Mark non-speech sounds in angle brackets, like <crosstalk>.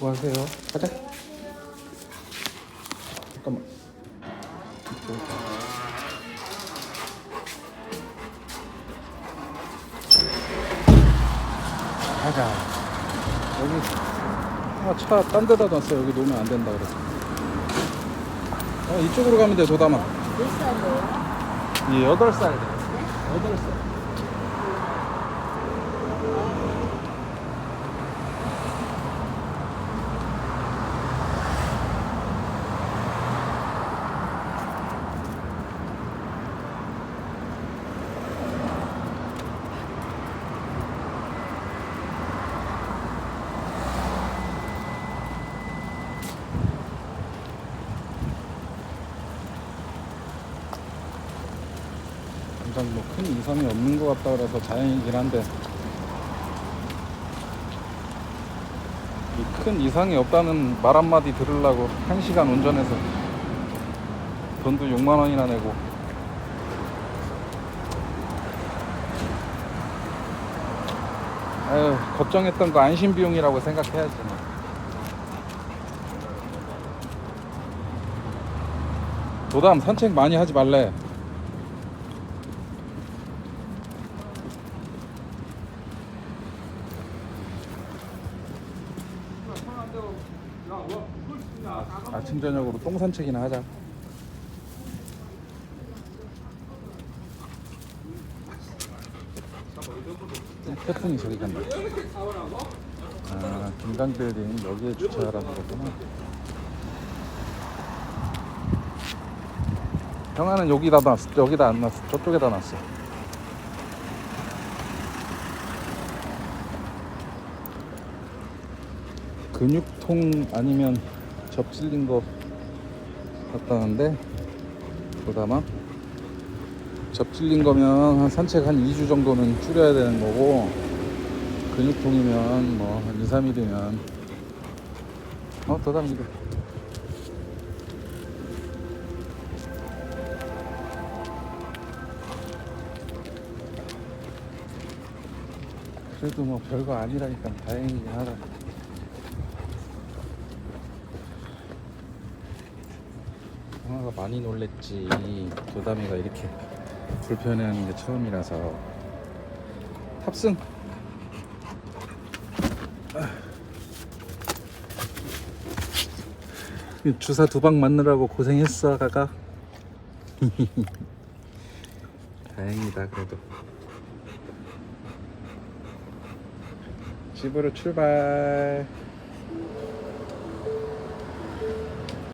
수고하세요. 가자. 잠깐만. 가자. 여기 아, 차 딴 데다 놨어. 여기 놓으면 안 된다 그래서. 어, 이쪽으로 가면 돼, 도담아. 몇 살이에요? 예, 여덟 살 돼. 여덟 살. 당장 뭐큰 이상이 없는 것 같다 그래서 다행이긴 한데. 이 큰 이상이 없다는 말 한마디 들으려고 한 시간 운전해서 돈도 6만 원이나 내고. 아유 걱정했던 거 안심 비용이라고 생각해야지 뭐. 도담 산책 많이 하지 말래 아침 저녁으로 똥 산책이나 하자. 태풍이 저기 간다. 아, 김강 빌딩 여기에 주차하라는 거구나. 형아는 여기다 놨어. 여기다 안 놨어. 저쪽에다 놨어. 근육통 아니면 접질린 거 같다는데 보다마 접질린 거면 한 산책 한 2주 정도는 줄여야 되는 거고 근육통이면 뭐 한 2, 3일이면. 어 더담 이거 그래도 뭐 별거 아니라니까 다행이긴 하다 형아가 많이 놀랬지. 도담이가 이렇게 불편해하는 게 처음이라서. 탑승. 아. 주사 두 방 맞느라고 고생했어 가가. <laughs> 다행이다 그래도. 집으로 출발